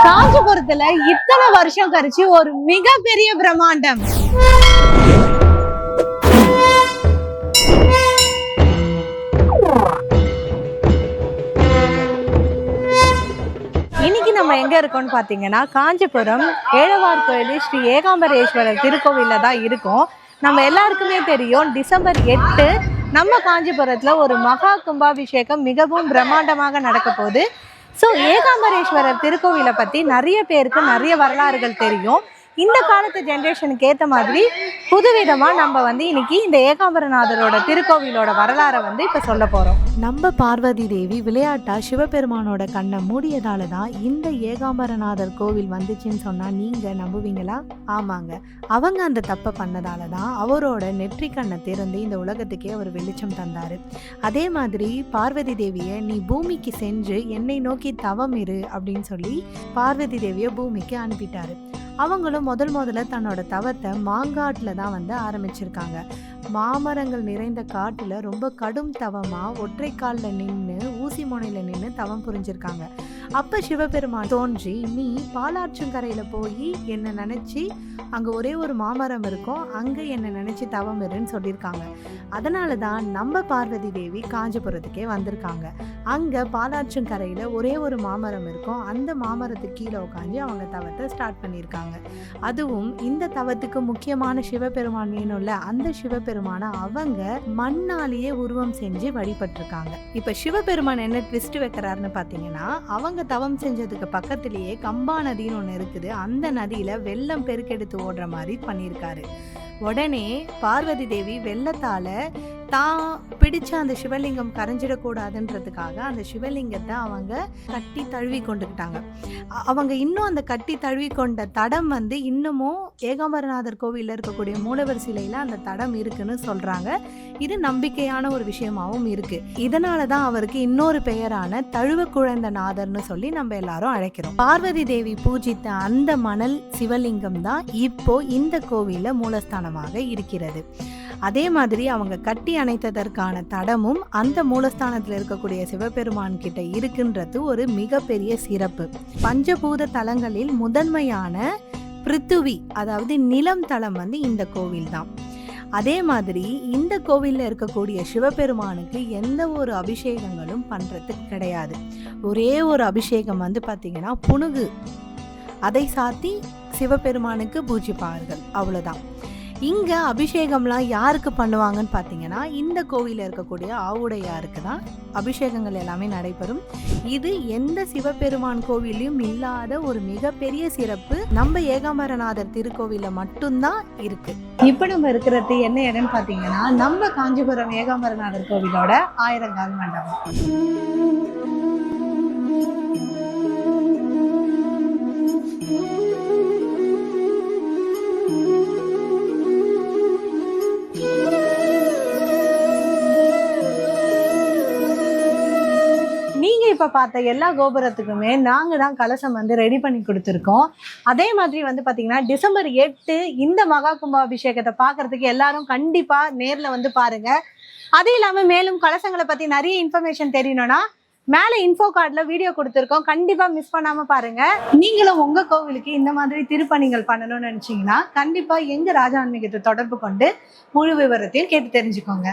காஞ்சிபுரத்துல இத்தனை வருஷம் கழிச்சு ஒரு மிகப்பெரிய பிரம்மாண்டம். இன்னைக்கு நம்ம எங்க இருக்கோம்னு பாத்தீங்கன்னா காஞ்சிபுரம் ஏழவார் கோயில் ஸ்ரீ ஏகாம்பரேஸ்வரர் திருக்கோவில்ல தான் இருக்கும். நம்ம எல்லாருக்குமே தெரியும் டிசம்பர் எட்டு நம்ம காஞ்சிபுரத்துல ஒரு மகா கும்பாபிஷேகம் மிகவும் பிரம்மாண்டமாக நடக்க போகுது. ஸோ ஏகாம்பரேஸ்வரர் திருக்கோவிலை பத்தி நிறைய பேருக்கு நிறைய வரலாறுகள் தெரியும். இந்த காலத்து ஜென்ரேஷனுக்கு ஏற்ற மாதிரி புதுவிதமாக நம்ம வந்து இன்னைக்கு இந்த ஏகாம்பரநாதரோட திருக்கோவிலோட வரலாறை வந்து இப்போ சொல்ல போகிறோம் நம்ம பார்வதி தேவி விளையாட்டா சிவபெருமானோட கண்ணை மூடியதால தான் இந்த ஏகாம்பரநாதர் கோவில் வந்துச்சுன்னு சொன்னால் நீங்கள் நம்புவீங்களா? ஆமாங்க. அவங்க அந்த தப்பை பண்ணதால தான் அவரோட நெற்றி கண்ணை திறந்து இந்த உலகத்துக்கே அவர் வெளிச்சம் தந்தார். அதே மாதிரி பார்வதி தேவியை நீ பூமிக்கு சென்று என்னை நோக்கி தவம் இரு அப்படின்னு சொல்லி பார்வதி தேவியை பூமிக்கு அனுப்பிட்டாரு. அவங்களும் முதல் முதல்ல தன்னோட தவத்தை மாங்காட்டில் தான் வந்து ஆரம்பிச்சிருக்காங்க. மாமரங்கள் நிறைந்த காட்டில் ரொம்ப கடும் தவமாக ஒற்றை காலில் நின்று ஊசி முனையில் நின்று தவம் புரிஞ்சிருக்காங்க. அப்போ சிவபெருமான் தோன்றி நீ பாலாற்றுங்கரையில் போய் என்னை நினச்சி அங்கே ஒரே ஒரு மாமரம் இருக்கும் அங்கே என்னை நினச்சி தவம் இருன்னு சொல்லியிருக்காங்க அதனால தான் நம்ம பார்வதி தேவி காஞ்சிபுரத்துக்கே வந்திருக்காங்க. அங்கே பாலாற்றுங்கரையில் ஒரே ஒரு மாமரம் இருக்கும் அந்த மாமரத்துக்கு கீழே உட்காந்து அவங்க தவத்தை ஸ்டார்ட் பண்ணியிருக்காங்க அதுவும் இந்த தவத்துக்கு முக்கியமான சிவபெருமான் வேணும்ல அந்த சிவபெருமானை அவங்க மண்ணாலேயே உருவம் செஞ்சு வழிபட்டிருக்காங்க. இப்ப சிவபெருமான் என்ன ட்விஸ்ட் வைக்கிறாருன்னு பாத்தீங்கன்னா அவங்க தவம் செஞ்சதுக்கு பக்கத்திலேயே கம்பா நதின்னு ஒன்று இருக்குது. அந்த நதியில வெள்ளம் பெருக்கெடுத்து ஓடுற மாதிரி பண்ணியிருக்காரு. உடனே பார்வதி தேவி வெள்ளத்தால தான் பிடிச்ச அந்த சிவலிங்கம் கரைஞ்சிடக்கூடாதுன்றதுக்காக அந்த சிவலிங்கத்தை அவங்க கட்டி தழுவி கொண்டுக்கிட்டாங்க. அவங்க இன்னும் அந்த கட்டி தழுவி கொண்ட தடம் வந்து இன்னமும் ஏகாம்பரநாதர் கோவிலில் இருக்கக்கூடிய மூலவர் சிலையில் அந்த தடம் இருக்குன்னு சொல்கிறாங்க இது நம்பிக்கையான ஒரு விஷயமாகவும் இருக்குது இதனால தான் அவருக்கு இன்னொரு பெயரான தழுவ குழந்த நாதர்னு சொல்லி நம்ம எல்லாரும் அழைக்கிறோம். பார்வதி தேவி பூஜித்த அந்த மணல் சிவலிங்கம் தான் இப்போ இந்த கோவிலில் மூலஸ்தானமாக இருக்கிறது. அதே மாதிரி அவங்க கட்டி அணைத்ததற்கான தடமும் அந்த மூலஸ்தானத்தில் இருக்கக்கூடிய சிவபெருமான் கிட்ட இருக்குன்றது ஒரு மிகப்பெரிய சிறப்பு. பஞ்சபூத தலங்களில் முதன்மையான பிருத்துவி அதாவது நிலம் தலம் வந்து இந்த கோவில் தான். அதே மாதிரி இந்த கோவிலில் இருக்கக்கூடிய சிவபெருமானுக்கு எந்த ஒரு அபிஷேகங்களும் பண்ணுறதுக்கு கிடையாது. ஒரே ஒரு அபிஷேகம் வந்து பார்த்திங்கன்னா புனுகு. அதை சாத்தி சிவபெருமானுக்கு பூஜிப்பார்கள். அவ்வளோதான் இங்கே அபிஷேகம்லாம் யாருக்கு பண்ணுவாங்கன்னு பார்த்தீங்கன்னா இந்த கோவிலில் இருக்கக்கூடிய ஆவுடையாருக்கு தான் அபிஷேகங்கள் எல்லாமே நடைபெறும். இது எந்த சிவபெருமான் கோவிலையும் இல்லாத ஒரு மிகப்பெரிய சிறப்பு. நம்ம ஏகாம்பரநாதர் திருக்கோவிலில் மட்டும்தான் இருக்கு. இப்போ நம்ம இருக்கிறது என்ன இடம்னு பார்த்தீங்கன்னா நம்ம காஞ்சிபுரம் ஏகாம்பரநாதர் கோவிலோட ஆயிரங்கால் மண்டபம். இப்போ பார்த்த எல்லா கோபுரத்துக்குமே நாங்க தான் கலசம் வந்து ரெடி பண்ணி கொடுத்துருக்கோம். அதே மாதிரி வந்து பாத்தீங்கன்னா டிசம்பர் எட்டு இந்த மகா கும்பாபிஷேகத்தை பார்க்கறதுக்கு எல்லாரும் கண்டிப்பாக நேர்ல வந்து பாருங்க. அது இல்லாம மேலும் கலசங்களை பத்தி நிறைய இன்ஃபர்மேஷன் தெரியணும்னா மேல இன்ஃபோ கார்டில் வீடியோ கொடுத்துருக்கோம். கண்டிப்பாக மிஸ் பண்ணாம பாருங்க. நீங்களும் உங்க கோவிலுக்கு இந்த மாதிரி திருப்பணிகள் பண்ணணும்னு நினைச்சீங்கன்னா கண்டிப்பா எங்க ராஜ ஆன்மீகத்தை தொடர்பு கொண்டு முழு விவரத்தையும் கேட்டு தெரிஞ்சுக்கோங்க.